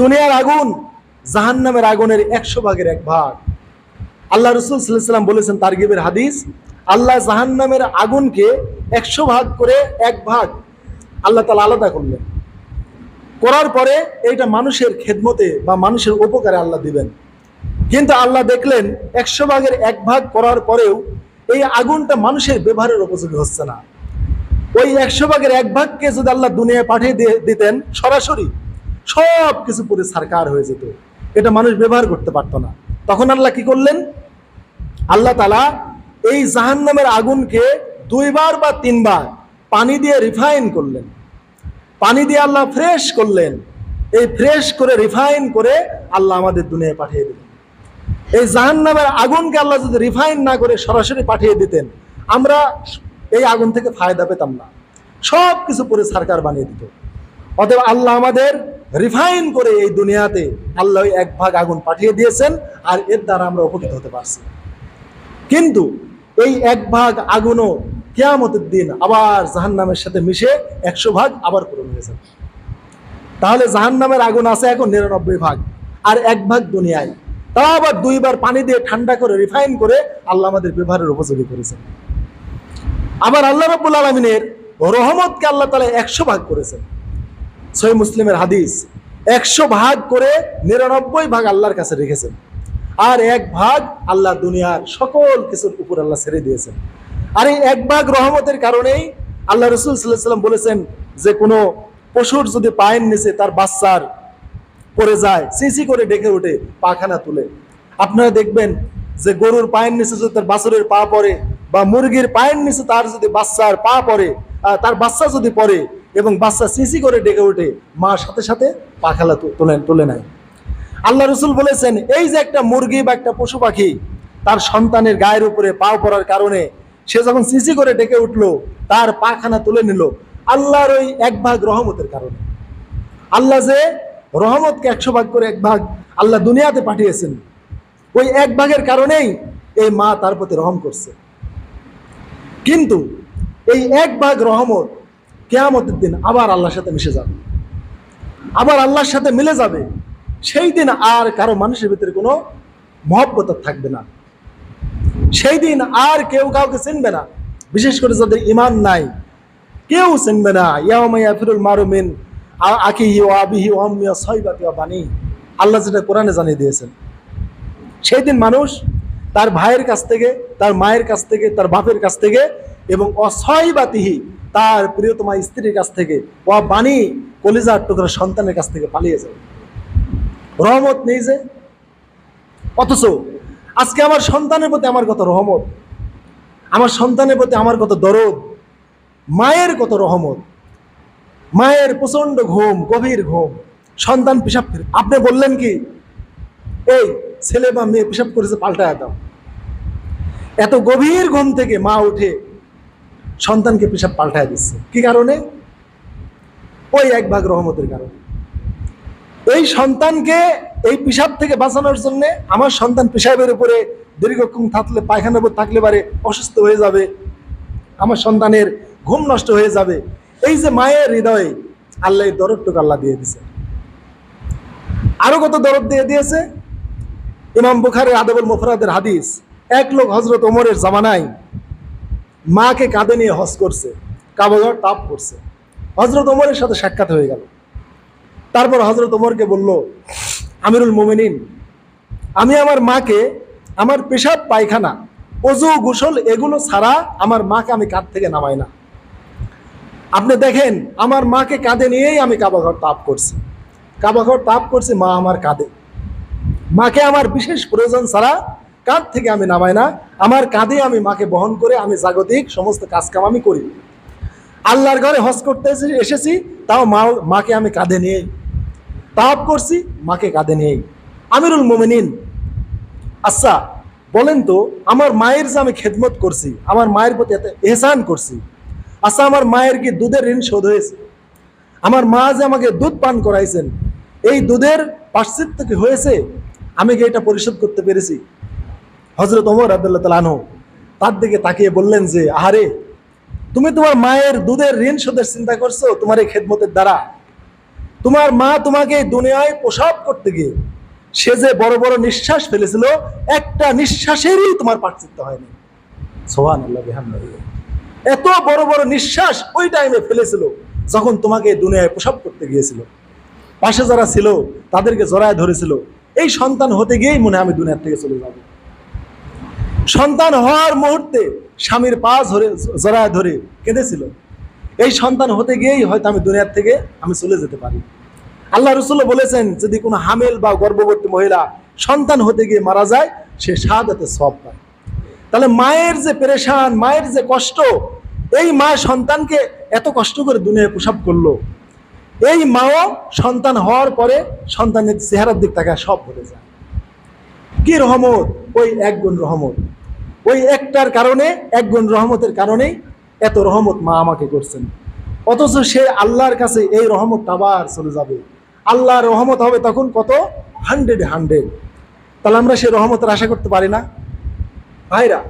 দুনিয়ার আগুন জাহান্নামের আগুনের একশো ভাগের এক ভাগ। আল্লাহ রসুল সাল্লাম বলেছেন তারগিবের হাদিস, আল্লাহ জাহান্নামের আগুনকে একশো ভাগ করে এক ভাগ। আল্লাহ তালা আলাদা করলেন। করার পরে এইটা মানুষের খেদমতে বা মানুষের উপকারে আল্লাহ দিবেন। কিন্তু আল্লাহ দেখলেন একশো ভাগের এক ভাগ করার পরেও এই আগুনটা মানুষের ব্যবহারের উপযোগী হচ্ছে না। ওই একশো ভাগের এক ভাগকে যদি আল্লাহ দুনিয়ায় পাঠিয়ে দিতেন সরাসরি সব কিছু পুরো সারকার হয়ে যেত। এটা মানুষ ব্যবহার করতে পারতো না। তখন আল্লাহ কি করলেন? আল্লাহ তালা এই জাহান্নামের আগুনকে দুইবার বা তিনবার পানি দিয়ে রিফাইন করলেন। পানি দিয়ে আল্লাহ ফ্রেশ করলেন। এই ফ্রেশ করে, রিফাইন করে আল্লাহ আমাদের দুনিয়ায় পাঠিয়ে দিলেন। এই জাহান্নামের আগুনকে আল্লাহ যদি রিফাইন না করে সরাসরি পাঠিয়ে দিতেন, আমরা এই আগুন থেকে ফায়দা পেতাম না। সব কিছু পরে সরকার বানিয়ে দিত। অতএব আল্লাহ আমাদের রিফাইন করে এই দুনিয়াতে আল্লাহ এক ভাগ আগুন পাঠিয়ে দিয়েছেন আর এর দ্বারা আমরা উপকৃত হতে পারছি। কিন্তু এই এক ভাগ আগুনও কেয়ামতের দিন আবার জাহান্নামের সাথে মিশে একশো ভাগ আবার পূরণ হয়ে যাবে। তাহলে জাহান্নামের আগুন আছে এখন নিরানব্বই ভাগ আর এক ভাগ দুনিয়ায়। তা আবার দুইবার পানি দিয়ে ঠান্ডা করে রিফাইন করে আল্লাহ আমাদের ব্যবহারের উপযোগী করেছেন। আবার আল্লাহ রব্বুল আলমিনের রহমতকে আল্লাহ তালা একশো ভাগ করেছেন। সহি মুসলিমের হাদিস একশো ভাগ করে নিরানব্বই ভাগ আল্লাহর কাছে রেখেছেন। আর এক ভাগ আল্লাহ দুনিয়ার সকল কিছুর উপর আল্লাহ ছেড়ে দিয়েছেন। আর এই এক ভাগ রহমতের কারণেই আল্লাহ রসুল সাল্লাহ সাল্লাম বলেছেন যে কোনো পশুর যদি পায়ের নিচে তার বাচ্চার পড়ে যায় সিসি করে ডেকে ওঠে পাখানা তুলে। আপনারা দেখবেন যে গরুর পায়ের নিচে যদি তার বাছুরের পা পড়ে বা মুরগির পায়ের নিচে তার যদি বাচ্চার পা আহ, তার বাচ্চা যদি পড়ে এবং বাচ্চা সিসি করে ডেকে ওঠে মা সাথে সাথে পাখালা তু- তুলে নেয় আল্লাহ রসুল বলেছেন, এই যে একটা মুরগি বা একটা পশু পাখি তার সন্তানের গায়ের উপরে পা পড়ার কারণে সে যখন সিসি করে ডেকে উঠল, তার পাখানা তুলে নিল আল্লাহর ওই এক ভাগ রহমতের কারণে। আল্লাহ যে রহমতকে একশো ভাগ করে এক ভাগ আল্লাহ দুনিয়াতে পাঠিয়েছেন, ওই এক ভাগের কারণেই এই মা তার প্রতি রহম করছে। কিন্তু এই এক ভাগ রহমত কেয়ামতের দিন আবার আল্লাহর সাথে মিশে যাবে। আবার আল্লাহর সাথে মিলে যাবে। সেই দিন আর কারও মানুষের ভিতরে কোনো মহব্বত থাকবে না। সেই দিন আর কেউ কাউকে চিনবে না। বিশেষ করে যাদের ইমান নাই, কেউ চিনবে না। ইয়ামাইয়া ফিরুল মারুমিন আকি ও আবিহি ও আম্মিয়া ও বানি। আল্লাহ যেটা কোরআনে জানিয়ে দিয়েছেন। সেই দিন মানুষ তার ভাইয়ের কাছ থেকে, তার মায়ের কাছ থেকে, তার বাপের কাছ থেকে এবং অসহিবাতিহি তার প্রিয়তমা স্ত্রীর কাছ থেকে ও বাণী কলিজার টুকরা সন্তানের কাছ থেকে পালিয়ে যাবে রহমত নেই যে। অথচ আজকে আমার সন্তানের প্রতি আমার কত রহমত, আমার সন্তানের প্রতি আমার কত দরদ, মায়ের কত রহমত, মায়ের প্রচণ্ড ঘুম, গভীর ঘুম, সন্তান পেশাব করে। আপনি বললেন কি, এই ছেলে বা মেয়ে পেশাব করেছে, পাল্টায় দাও। এত গভীর ঘুম থেকে মা উঠে সন্তানকে পেশাব পাল্টায় দিচ্ছে। কি কারণে? ওই এক ভাগ রহমতের কারণে। এই সন্তানকে এই পেশাব থেকে বাঁচানোর জন্য আমার সন্তান পেশাবের উপরে দীর্ঘক্ষণ থাকলে পায়খানার উপর থাকলে পারে অসুস্থ হয়ে যাবে, আমার সন্তানের ঘুম নষ্ট হয়ে যাবে। এই যে মায়ের হৃদয়ে আল্লাহ দরদটুকু আল্লাহ দিয়ে দিছে আরও কত দরদ দিয়ে দিয়েছে? ইমাম বুখারের আদবুল মুফরাদের হাদিস, এক লোক হজরত ওমরের জামানায় মাকে কাঁধে নিয়ে হজ করছে কাবাঘর তাপ করছে। হজরত ওমরের সাথে সাক্ষাৎ হয়ে গেল। তারপর হজরত ওমরকে বলল, আমিরুল মোমিনিন, আমি আমার মাকে, আমার পেশাব পায়খানা, অজু গোসল এগুলো ছাড়া আমার মাকে আমি কাঁধ থেকে নামাই না। আপনি দেখেন, আমার মাকে কাঁধে নিয়েই আমি কাবাঘর তাপ করছি। কাবাঘর তাপ করছি মা আমার কাঁধে। মাকে আমার বিশেষ প্রয়োজন ছাড়া কাঁধ থেকে আমি নামাই না, আমার কাঁধে আমি মাকে বহন করে আমি জাগতিক সমস্ত কাজকাম আমি করি। আল্লাহর ঘরে হজ করতে এসেছি, তাও মা মাকে আমি কাঁধে নিয়ে। তাপ করছি, মাকে কাঁধে নিয়েই আমিরুল মোমিনিন আচ্ছা বলেন তো, আমার মায়ের যে আমি খেদমত করছি, আমার মায়ের প্রতি এত এহসান করছি আচ্ছা আমার মায়ের কি দুধের ঋণ শোধ হয়েছে? আমার মা যে আমাকে দুধ পান করাইছেন, এই দুধের পাশ্চিত্য কি হয়েছে? আমি কি এটা পরিশোধ করতে পেরেছি? হজরত ওমর আবদুল্লাহ তালানহ তার দিকে তাকিয়ে বললেন যে, আহারে, তুমি তোমার মায়ের দুধের ঋণ শোধের চিন্তা করছ তোমার এই খেদমতের দ্বারা? তোমার মা তোমাকে দুনিয়ায় প্রসাব করতে গিয়ে সে যে বড় বড় নিঃশ্বাস ফেলেছিল, একটা নিঃশ্বাসেরই তোমার পার্থিত্য হয়নি। সোহান। এত বড় বড় নিঃশ্বাস ওই টাইমে ফেলেছিল যখন তোমাকে দুনিয়ায় প্রসাব করতে গিয়েছিল। পাশে যারা ছিল, তাদেরকে জড়ায় ধরেছিল। এই সন্তান হতে গিয়েই মনে আমি দুনিয়ার থেকে চলে যাব। সন্তান হওয়ার মুহূর্তে স্বামীর পা ধরে, জড়ায় ধরে কেঁদেছিল। এই সন্তান হতে গিয়েই হয়তো আমি দুনিয়ার থেকে আমি চলে যেতে পারি। আল্লাহ রসুল বলেছেন, যদি কোনো হামেল বা গর্ভবতী মহিলা সন্তান হতে গিয়ে মারা যায়, সে সাদাতে সব পায়। তাহলে মায়ের যে পেরেশান, মায়ের যে কষ্ট, এই মা সন্তানকে এত কষ্ট করে দুনিয়ায় প্রসাব করল। এই মাও সন্তান হওয়ার পরে সন্তানের চেহারার দিক তাকে সব ভুলে যায়। কি রহমত? ওই এক গুণ রহমত। ওই একটার কারণে, এক গুণ রহমতের কারণেই এত রহমত মা আমাকে করছেন। অথচ সে আল্লাহর কাছে এই রহমতটা আবার চলে যাবে। আল্লাহর রহমত হবে তখন কত? Hundred hundred. তাহলে আমরা সে রহমতের আশা করতে পারি না? ভাইরা,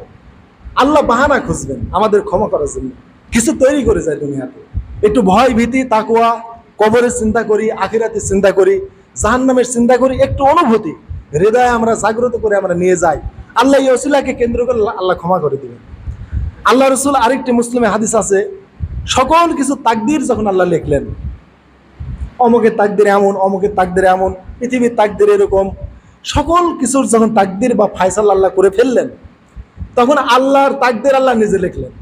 আল্লাহ বাহানা খুঁজবেন, আমাদের ক্ষমা করার জন্য। কিছু তৈরি করে যায় দুনিয়াতে। একটু ভয়, ভীতি তাকুয়া কবরের চিন্তা করি, আখিরাতের চিন্তা করি, জাহান্নামের চিন্তা করি, একটু অনুভূতি, হৃদয়ে আমরা জাগ্রত করে আমরা নিয়ে যাই। আল্লাহ এই ওসিলাকে কেন্দ্র করে আল্লাহ ক্ষমা করে দিবেন। আল্লাহ রসুল আরেকটি মুসলিমে হাদিস আছে, সকল কিছু তাকদির যখন আল্লাহ লিখলেন, অমুকের তাকদির এমন, অমুকের তাকদির এমন, পৃথিবীর তাকদির এরকম, সকল কিছুর যখন তাকদির বা ফায়সাল আল্লাহ করে ফেললেন, তখন আল্লাহর তাকদির আল্লাহ নিজে লিখলেন।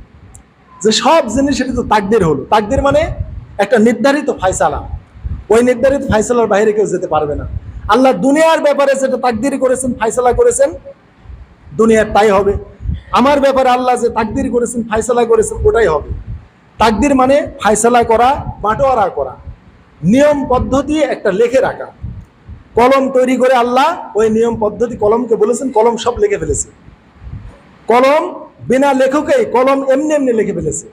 যে সব জিনিস সেটা তো তাকদির হলো। তাকদির মানে একটা নির্ধারিত ফায়সালা। ওই নির্ধারিত ফায়সালার বাইরে কেউ যেতে পারবে না। আল্লাহ দুনিয়ার ব্যাপারে যেটা তাকদির করেছেন, ফায়সালা করেছেন দুনিয়ার তাই হবে। আমার ব্যাপারে আল্লাহ যে তাকদির করেছেন, ফায়সালা করেছেন, ওটাই হবে। তাকদির মানে ফায়সালা করা, বাটোয়ারা করা। নিয়ম পদ্ধতি একটা লেখে রাখা। কলম তৈরি করে আল্লাহ ওই নিয়ম পদ্ধতি কলমকে বলেছেন, কলম সব লিখে ফেলেছে। কলম বিনা লেখকেই কলম এমনি এমনি লিখে ফেলেছে।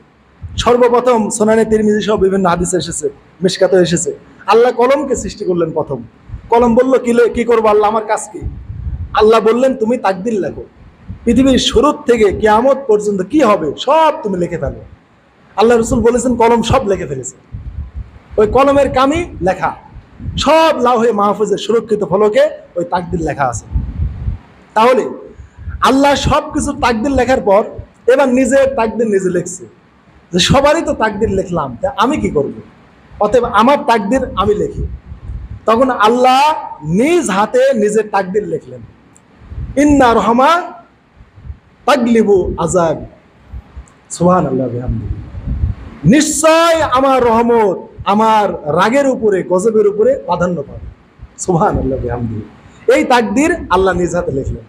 সর্বপ্রথম সোনানি তিরমিজি সহ বিভিন্ন হাদিসে এসেছে মিসকাতে এসেছে। আল্লাহ কলমকে সৃষ্টি করলেন প্রথম। কলম বলল, কি কি করব আল্লাহ? আমার কাজ কি? আল্লাহ বললেন, তুমি তাকদির লেখো। পৃথিবীর শুরুর থেকে কেয়ামত পর্যন্ত কি হবে, সব তুমি লিখে ফেলো। আল্লাহ রসুল বলেছেন, কলম সব লিখে ফেলেছে। ওই কলমের কামি লেখা, সব লাউহে মাহফুজের সুরক্ষিত ফলকে ওই তাকদির লেখা আছে। তাহলে আল্লাহ সব কিছু তাকদির লেখার পর এবার নিজের তাকদির নিজে লিখছে। যে সবারই তো তাকদির লিখলাম, তা আমি কি করব? অতএব আমার তাকদির আমি লিখি। তখন আল্লাহ নিজ হাতে নিজের তাকদির লিখলেন। ইন্না রহমা তাগলিবু আজাব সোহান আল্লাহ। নিশ্চয় আমার রহমত আমার রাগের উপরে, গজবের উপরে প্রাধান্য পাবে সোহান আল্লাহ। এই তাকদির আল্লাহ নিজ হাতে লিখলেন